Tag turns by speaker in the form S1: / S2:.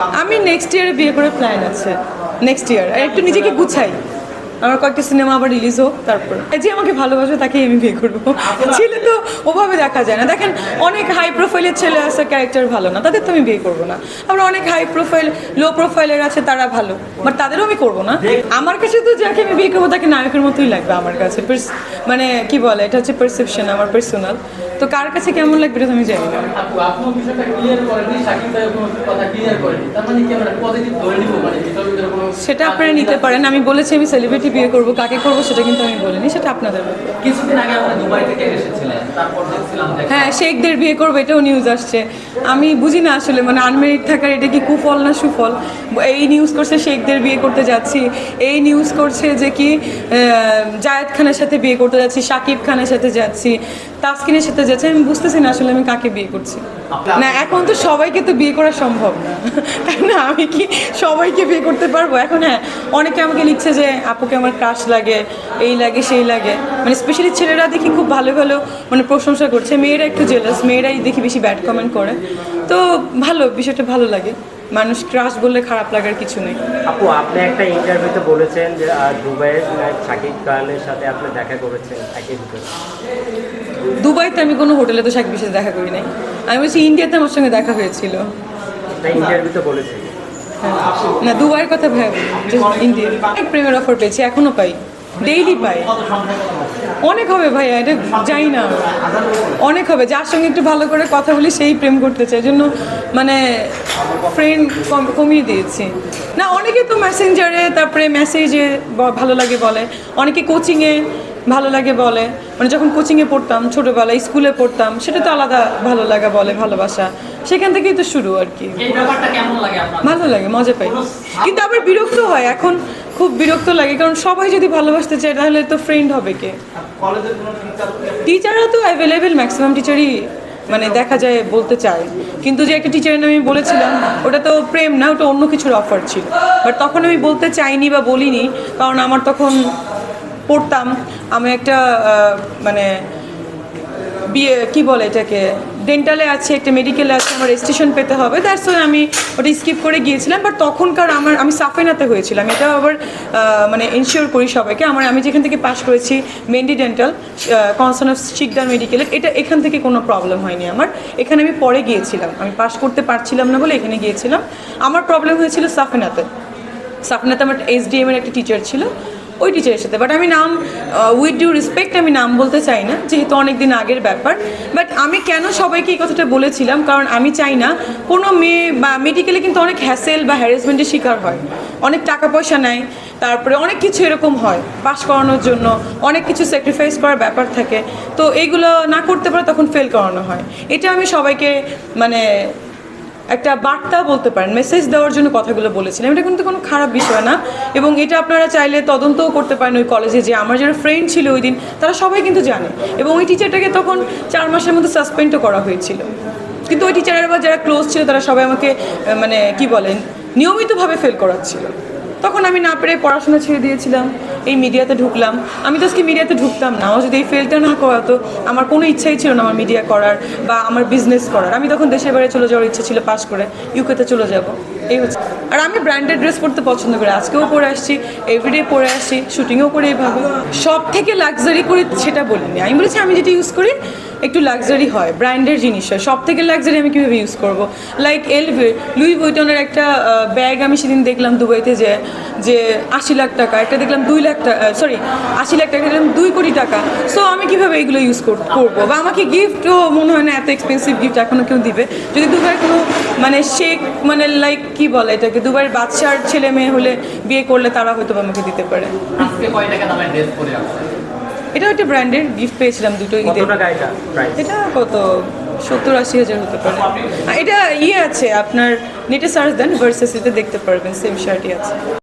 S1: আমি নেক্সট ইয়ারে বিয়ে করে প্ল্যান আছে। নেক্সট ইয়ার একটু নিজেকে গুছাই। আমার কয়েকটা সিনেমা আবার রিলিজ হোক তারপর। যে আমাকে ভালোবাসে তাকেই আমি বিয়ে করব। ছেলে তো ওভাবে দেখা যায় না। দেখেন অনেক হাই প্রোফাইলের ছেলে আছে ক্যারেক্টার ভালো না তাদের তো আমি বিয়ে করব না। আবার অনেক হাই প্রোফাইল লো প্রোফাইলের আছে তারা ভালো। বাট তাদেরও আমি করব না। আমার কাছে তো যাকে আমি বিয়ে করব তাকে নায়কের মতোই লাগবে আমার কাছে। মানে কি বলে এটা হচ্ছে পারসেপশন আমার পার্সোনাল তো কার কাছে কেমন লাগবে এটা তো আমি জানি না।
S2: মানে মানে
S1: সেটা আপনারা নিতে পারেন। আমি বলেছি আমি সেলিব্রিটি বিয়ে করব কাকে করব সেটা কিন্তু আমি বলিনি সেটা আপনাদের
S2: কিছুদিন আগে দুবাই থেকে এসেছিলেন তারপর দেখছিলাম
S1: হ্যাঁ শেখদের বিয়ে করব এটাও নিউজ আসছে। আমি বুঝি না আসলে মানে আনমেরিড থাকার এটা কি কুফল না সুফল? এই নিউজ করছে শেখদের বিয়ে করতে যাচ্ছি এই নিউজ করছে যে কি জায়েদ খানের সাথে বিয়ে করতে যাচ্ছি শাকিব খানের সাথে যাচ্ছি। তাসকিনের সাথে যাচ্ছি, আমি বুঝতেছি না আসলে আমি কাকে বিয়ে করছি। না, এখন তো সবাইকে তো বিয়ে করা সম্ভব। না? আমি কি সবাইকে বিয়ে করতে পারব? এখন হ্যাঁ অনেকে আমাকে লিখছে যে, আপুকে আমার ক্রাশ লাগে, এই লাগে, সেই লাগে। মানে স্পেশালি ছেলেরা দেখি খুব ভালো ভালো মানে প্রশংসা করছে। মেয়েরা একটু জেলাস মেয়েরাই দেখি বেশি ব্যাড কমেন্ট করে। তো ভালো, বিষয়টা ভালো লাগে। মানুষ ক্রাশ বললে খারাপ লাগার কিছু নেই।
S3: আপু, আপনি একটা ইন্টারভিউতে বলেছেন যে দুবাইয়ের শাকিব খানের সাথে আপনি দেখা করেছেন, একই
S1: দুবাইতে আমি কোনো হোটেলে তো সাকিবের সাথে দেখা করি নাই। আমি বলছি ইন্ডিয়াতে আমার সঙ্গে দেখা হয়েছিল।
S3: না ইন্টারভিউতে
S1: দুবাইয়ের কথা ভাব ইন্ডিয়া অনেক প্রেমের অফার পেয়েছি এখনও পাই। ডেইলি পাই। অনেক হবে ভাইয়া এটা যাই না। অনেক হবে যার সঙ্গে একটু ভালো করে কথা বলি সেই প্রেম করতে চাই। জন্য মানে ফ্রেন্ড কমিয়ে দিয়েছি। না অনেকে তো মেসেঞ্জারে তারপরে মেসেজে ভালো লাগে বলে। অনেকে কোচিংয়ে ভালো লাগে বলে। মানে যখন কোচিংয়ে পড়তাম ছোটোবেলায় স্কুলে পড়তাম সেটা তো আলাদা ভালো লাগা বলে ভালোবাসা। সেখান থেকেই তো শুরু আর কি। ভালো লাগে মজা পাই। কিন্তু আবার বিরক্ত হয় এখন খুব বিরক্ত লাগে কারণ সবাই যদি ভালোবাসতে চায় তাহলে তো ফ্রেন্ড হবে কে? টিচাররা তো অ্যাভেলেবেল ম্যাক্সিমাম টিচারই মানে দেখা যায় বলতে চায়। কিন্তু যে একটা টিচারের নামে আমি বলেছিলাম ওটা তো প্রেম না ওটা অন্য কিছুর অফার ছিল। বাট তখন আমি বলতে চাইনি বা বলিনি কারণ আমার তখন পড়তাম, আমি একটা মানে বিয়ে, কী বলে এটাকে ডেন্টালে আছে, একটা মেডিকেলে আছে, আমার রেজিস্ট্রেশন পেতে হবে দ্যাটস ওয়াই আমি ওটা স্কিপ করে গিয়েছিলাম বাট তখনকার আমার, আমি সাফেনাতে হয়েছিলাম, এটা আবার মানে ইনশিওর করি সবাইকে, আমার, আমি যেখান থেকে পাশ করেছি মেন্ডি ডেন্টাল কনসার্ন অফ শিকদার মেডিকেলের এটা এখান থেকে কোনো প্রবলেম হয়নি আমার, এখানে আমি পরে গিয়েছিলাম, আমি পাশ করতে পারছিলাম না বলে এখানে গিয়েছিলাম, আমার প্রবলেম হয়েছিল সাফেনাতে, সাফনাতে আমার এসডিএম এর একটা টিচার ছিল ওই টিচারের সাথে। বাট আমি নাম উইথ ডিউ রেসপেক্ট আমি নাম বলতে চাই না, যেহেতু অনেক দিন আগের ব্যাপার। বাট আমি কেন সবাইকে এই কথাটা বলেছিলাম? কারণ আমি চাই না, কোনো মেয়ে বা মেডিকেলে কিন্তু অনেক হ্যাসেল বা হ্যারাসমেন্টের শিকার হয়। অনেক টাকা পয়সা নেয়, তারপরে অনেক কিছু এরকম হয় পাস করানোর জন্য অনেক কিছু স্যাক্রিফাইস করার ব্যাপার থাকে। তো এইগুলো না করতে পারে তখন ফেল করানো হয়। এটা আমি সবাইকে মানে একটা বার্তা বলতে পারেন মেসেজ দেওয়ার জন্য কথাগুলো বলেছিলাম এটা কিন্তু কোনো খারাপ বিষয় না এবং এটা আপনারা চাইলে তদন্তও করতে পারেন ওই কলেজে যে আমার যারা ফ্রেন্ড ছিল ওই দিন, তারা সবাই কিন্তু জানে। এবং ওই টিচারটাকে তখন চার মাসের মধ্যে সাসপেন্ডও করা হয়েছিল। কিন্তু ওই টিচারের বা যারা ক্লোজ ছিল, তারা সবাই আমাকে মানে কি বলেন, নিয়মিতভাবে ফেল করাচ্ছিল। তখন আমি না পেরে পড়াশোনা ছেড়ে দিয়েছিলাম। এই মিডিয়াতে ঢুকলাম। আমি তো আজকে মিডিয়াতে ঢুকতাম না। আমার যদি এই ফেলটা না করাতো, আমার কোনো ইচ্ছাই ছিল না আমার মিডিয়া করার বা আমার বিজনেস করার। আমি তখন দেশের বাইরে চলে যাওয়ার ইচ্ছা ছিল, পাশ করে ইউকেতে চলে যাব। এই হচ্ছে। আর আমি ব্র্যান্ডেড ড্রেস পরতে পছন্দ করি। আজকেও পরে আসছি এভরিডে পরে আসছি শুটিংও করে এইভাবে সব থেকে লাক্সারি করে সেটা বলিনি। আমি বলেছি, আমি যেটা ইউজ করি, একটু লাক্সারি হয় ব্র্যান্ডের জিনিস হয়। সব থেকে লাক্সারি আমি কীভাবে ইউজ করব? লাইক এলভে লুই বইটনের একটা ব্যাগ আমি সেদিন দেখলাম দুবাইতে যে যে আশি লাখ টাকা, একটা দেখলাম দুই লাখ টাকা সরি আশি লাখ টাকা দেখলাম দুই কোটি টাকা। সো আমি কীভাবে এগুলো ইউজ করব? বা আমাকে গিফটও মনে হয় না, এত এক্সপেন্সিভ গিফট এখনও কেউ দিবে। যদি দুবার কোনো মানে শেখ মানে লাইক কি বলে এটাকে? দুবার বাচ্চার ছেলে মেয়ে হলে বিয়ে করলে তারা হয়তো আমাকে দিতে পারে। এটা একটা ব্র্যান্ডের গিফট পেয়েছিলাম দুটো
S3: ঈদের
S1: ঈদে
S3: এটা
S1: কত? সত্তর আশি হাজার হতে পারে। এটা ইয়ে আছে আপনার নেটে সার্চ দেন ভার্সেসিতে দেখতে পারবেন সেম শার্টই আছে।